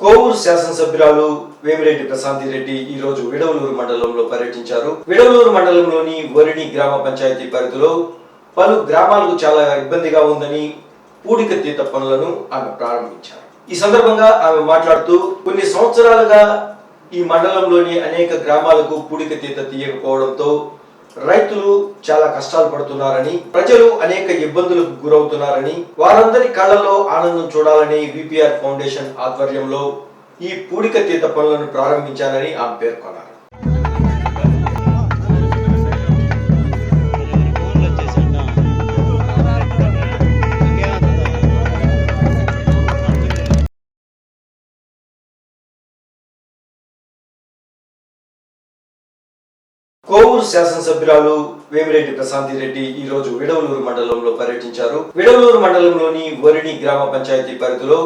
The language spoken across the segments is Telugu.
కోవూరు శాసనసభ్యురాలు వేమిరెడ్డి ప్రశాంతి రెడ్డి ఈ రోజు విడవలూరు మండలంలో పర్యటించారు. విడవలూరు మండలంలోని వరిణి గ్రామ పంచాయతీ పరిధిలో పలు గ్రామాలకు చాలా ఇబ్బందిగా ఉందని పూడిక తీత పనులను ఆమె ప్రారంభించారు. ఈ సందర్భంగా ఆమె మాట్లాడుతూ కొన్ని సంవత్సరాలుగా ఈ మండలంలోని అనేక గ్రామాలకు పూడిక తీత తీయకపోవడంతో రైతులు చాలా కష్టాలు పడుతున్నారని ప్రజలు అనేక ఇబ్బందులకు గురవుతున్నారని వారందరి కళ్ళలో ఆనందం చూడాలని విపిఆర్ ఫౌండేషన్ ఆధ్వర్యంలో ఈ పూడిక తీత పనులను ప్రారంభించానని ఆమె పేర్కొన్నారు. కోవూరు శాసనసభ్యురాలు వేమిరెడ్డి ప్రశాంతి రెడ్డి ఈ రోజు విడవలూరు మండలంలో పర్యటించారు. విడవలూరు మండలంలోని వరిణి గ్రామ పంచాయతీ పరిధిలో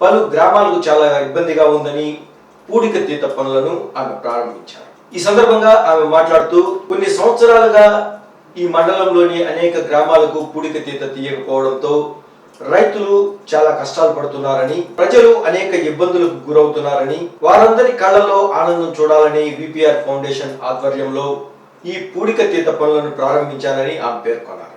పలు గ్రామాలకు చాలా ఇబ్బందిగా ఉందని పూడిక తీత పనులను ఆమె ప్రారంభించారు. ఈ సందర్భంగా ఆమె మాట్లాడుతూ కొన్ని సంవత్సరాలుగా ఈ మండలంలోని అనేక గ్రామాలకు పూడిక తీత తీయకపోవడంతో రైతులు చాలా కష్టాలు పడుతున్నారని ప్రజలు అనేక ఇబ్బందులకు గురవుతున్నారని వారందరి కళ్ళల్లో ఆనందం చూడాలని విపిఆర్ ఫౌండేషన్ ఆధ్వర్యంలో ఈ పూడిక తీత పనులను ప్రారంభించానని ఆమె పేర్కొన్నారు.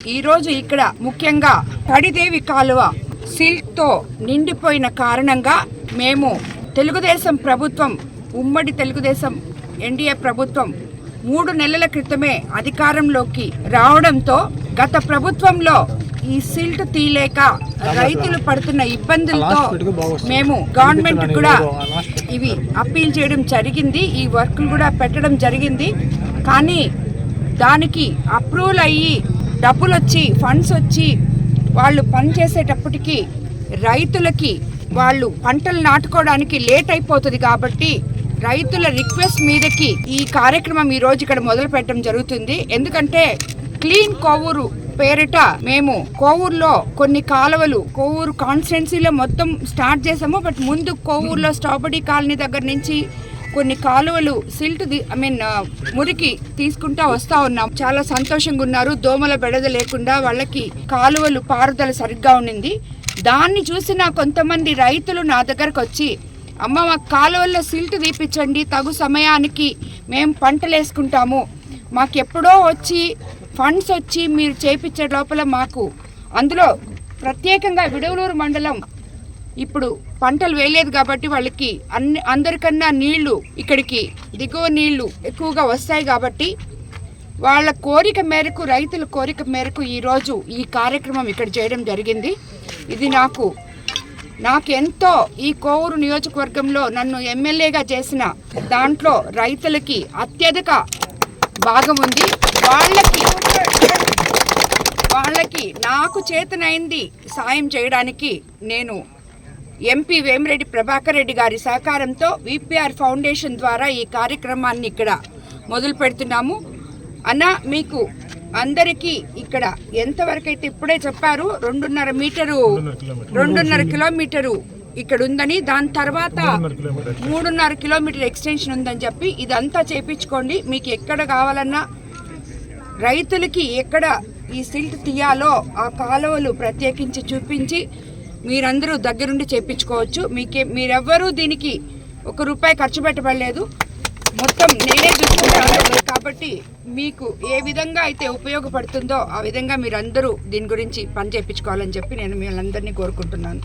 ఈరోజు ఇక్కడ ముఖ్యంగా తడిదేవి కాలువ సిల్క్తో నిండిపోయిన కారణంగా మేము తెలుగుదేశం ప్రభుత్వం ఉమ్మడి తెలుగుదేశం ఎన్డీఏ ప్రభుత్వం మూడు నెలల క్రితమే అధికారంలోకి రావడంతో గత ప్రభుత్వంలో ఈ సిల్ట్ తీయలేక రైతులు పడుతున్న ఇబ్బందులతో మేము గవర్నమెంట్ కూడా ఇవి అప్పీల్ చేయడం జరిగింది ఈ వర్కులు కూడా పెట్టడం జరిగింది. కానీ దానికి అప్రూవల్ అయ్యి డబ్బులు వచ్చి ఫండ్స్ వచ్చి వాళ్ళు పనిచేసేటప్పటికి రైతులకి వాళ్ళు పంటలు నాటుకోవడానికి లేట్ అయిపోతుంది కాబట్టి రైతుల రిక్వెస్ట్ మీదకి ఈ కార్యక్రమం ఈ రోజు ఇక్కడ మొదలు పెట్టడం జరుగుతుంది. ఎందుకంటే క్లీన్ కోవూరు పేరిట మేము కోవూరులో కొన్ని కాలువలు కోవూరు కాన్స్టిట్యున్సీలో మొత్తం స్టార్ట్ చేసాము. బట్ ముందు కోవూరులో స్ట్రాబెరీ కాలనీ దగ్గర నుంచి కొన్ని కాలువలు సిల్ట్ ఐ మీన్ మురికి తీసుకుంటా వస్తా ఉన్నాం. చాలా సంతోషంగా ఉన్నారు. దోమల బెడద లేకుండా వాళ్ళకి కాలువలు పారుదల సరిగ్గా ఉండింది. దాన్ని చూసిన కొంతమంది రైతులు నా దగ్గరకు వచ్చి అమ్మ మా కాలువల్లో సిల్ట్ తీపిచ్చండి. తగు సమయానికి మేము పంటలు వేసుకుంటాము. మాకు ఎప్పుడో వచ్చి ఫండ్స్ వచ్చి మీరు చేపించే లోపల మాకు అందులో ప్రత్యేకంగా విడవలూరు మండలం ఇప్పుడు పంటలు వేయలేదు కాబట్టి వాళ్ళకి అన్ని అందరికన్నా నీళ్ళు ఇక్కడికి దిగువ నీళ్ళు ఎక్కువగా వస్తాయి కాబట్టి వాళ్ళ కోరిక మేరకు రైతుల కోరిక మేరకు ఈరోజు ఈ కార్యక్రమం ఇక్కడ చేయడం జరిగింది. ఇది నాకు నాకు ఎంతో ఈ కోవూరు నియోజకవర్గంలో నన్ను ఎమ్మెల్యేగా చేసిన దాంట్లో రైతులకి అత్యధిక భాగం ఉంది. వాళ్ళకి వాళ్ళకి నాకు చేతనైంది సాయం చేయడానికి నేను ఎంపీ వేమిరెడ్డి ప్రభాకర్ రెడ్డి గారి సహకారంతో విపిఆర్ ఫౌండేషన్ ద్వారా ఈ కార్యక్రమాన్ని ఇక్కడ మొదలు పెడుతున్నాము. అన్న మీకు అందరికీ ఇక్కడ ఎంతవరకు అయితే ఇప్పుడే చెప్పారు రెండున్నర మీటరు రెండున్నర కిలోమీటరు. ఇక్కడ ఉందని దాని తర్వాత మూడున్నర కిలోమీటర్ ఎక్స్టెన్షన్ ఉందని చెప్పి ఇదంతా చేపించుకోండి. మీకు ఎక్కడ కావాలన్నా రైతులకి ఎక్కడ ఈ సిల్ట్ తీయాలో ఆ కాలువలు ప్రత్యేకించి చూపించి మీరందరూ దగ్గరుండి చేపించుకోవచ్చు. మీకే మీరెవ్వరూ దీనికి ఒక రూపాయి ఖర్చు పెట్టబడలేదు. మొత్తం నేనే చూసుకుంటాను కాబట్టి మీకు ఏ విధంగా అయితే ఉపయోగపడుతుందో ఆ విధంగా మీరందరూ దీని గురించి పని చేయించుకోవాలని చెప్పి నేను మిమ్మల్ని అందరినీ కోరుకుంటున్నాను.